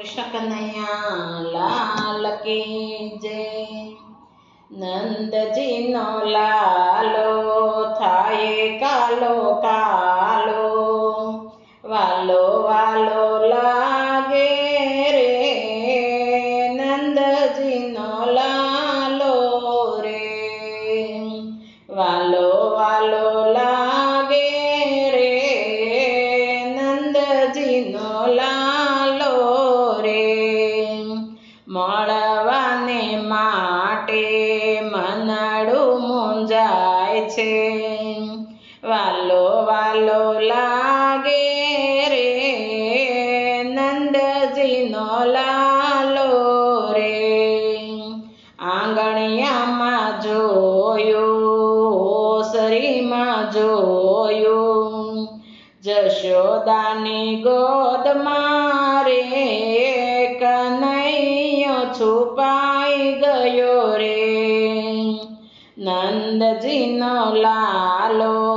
કૃષ્ણ કનૈયા લાલ કી જય નંદજીનો લાલો થાય કાલો કાલો વાલો વાલો લાગે રે નંદજીનો લાલો રે. આંગણિયામાં જોયું શરીમાં જોયું. જશોદાની ગોદ મારે કનૈયો છુપાઈ ગયો રે. નંદજીનો લાલો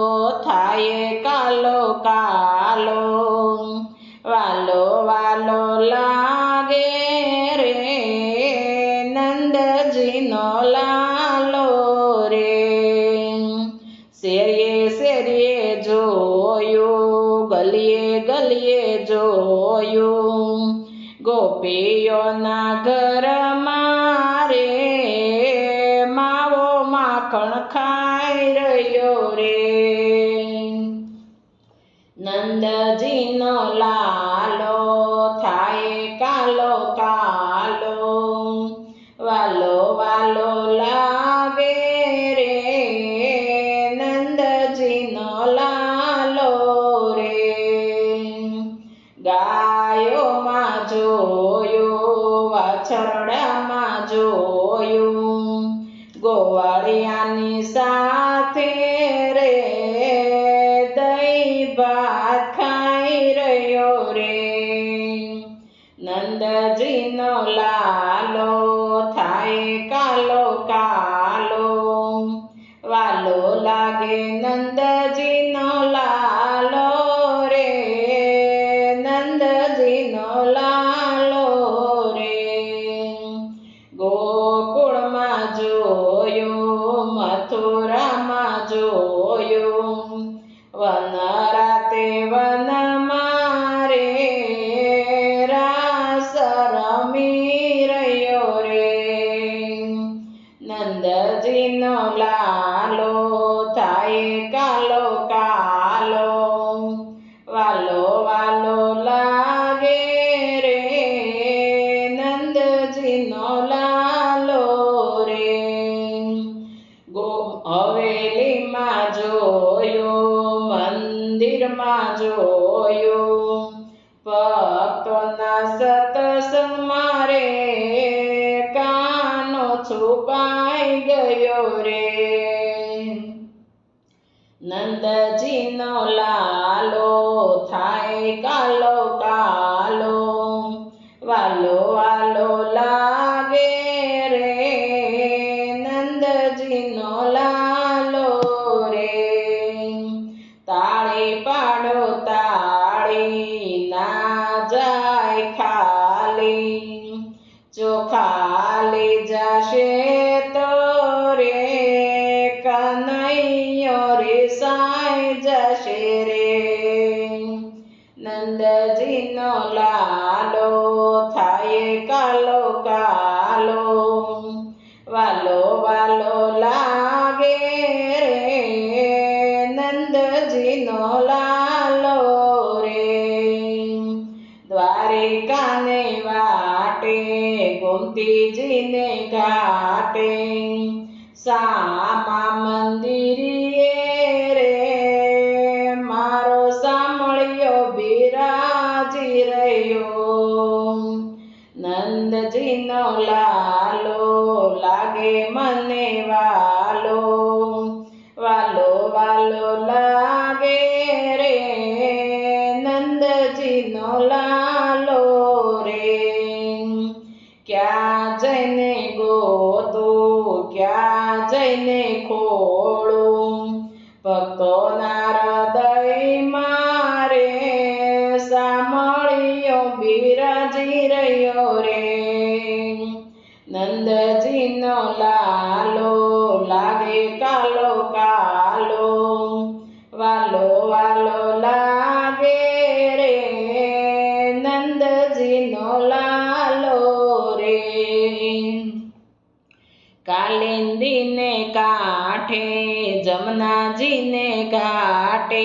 ગલીએ ગલીએ જોયું. ગોપીઓના ઘર મારે માવો માખણ ખાઈ રહ્યો રે. નંદજીનો લાલો જોયું. ગોવાળિયાની સાથે રે, દહીં ભાત ખાઈ રહ્યો રે. નંદજીનો લાલો થાય કાલો કાલો. વાલો લાગે નંદજીનો થાય કાલો કાલો વાલો વાલો લાગે રે નંદજીનો લાલો રે તાળી પાડો તાળી ના જાય ખાલી ચોખાલી જશે તો રે કનૈયો રે સાઈ જશે રે નંદજીનો લાલો થાય કાલો કાલો, વાલો વાલો લાગે રે, નંદજીનો લાલો રે. દ્વારિકાને વાટે, ગોમતીજીને ઘાટે, સામા મંદિરીએ મને વાલો વાલો વાલો લાગે નંદજીનો લાલો લાગે કાલો કાલો, વાલો વાલો લાગે રે, નંદજીનો લાલો રે. કાલિંદીને કાંઠે, જમનાજીને કાંઠે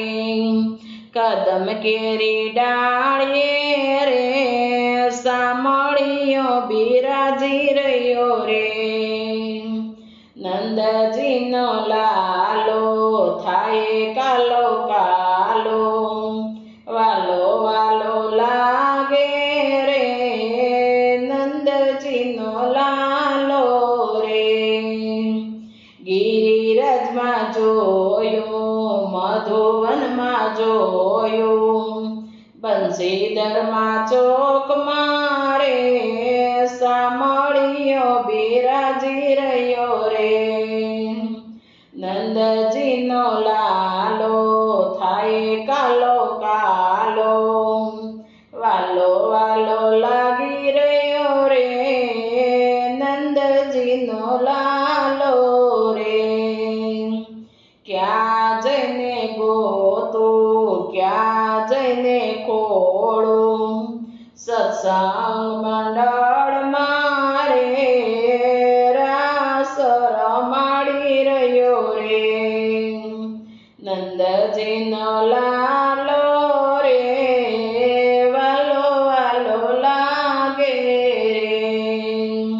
કદમ કેરી ડાળીએ રે સામળિયો બિરાજી રહ્યો રે. નંદજીનો લાલો થાય કાલો કાલો, વાલો વાલો લાગે રે. નંદજીનો લાલો રે. ગિરિરાજમાં જોયો, મધુવનમાં જોયો બંસીધરમાં ચોક લાલો થાય કાલો કાલો. વાલો વાલો લાગી રહ્યો રે, નંદજીનો લાલો રે. ક્યાં જઈને ગોતો, ક્યાં જઈને ખોળું? સત્સંગ નંદજીનો લાલો રે, વાલો વાલો લાગે રે.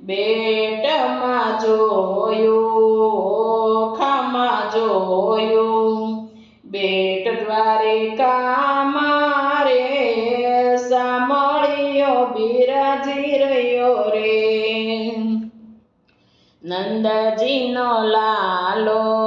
બેટમાં જોયું, ખામાં જોયું. બેટ દ્વારિકા મારે સામળિયો બિરાજી રે. લાલો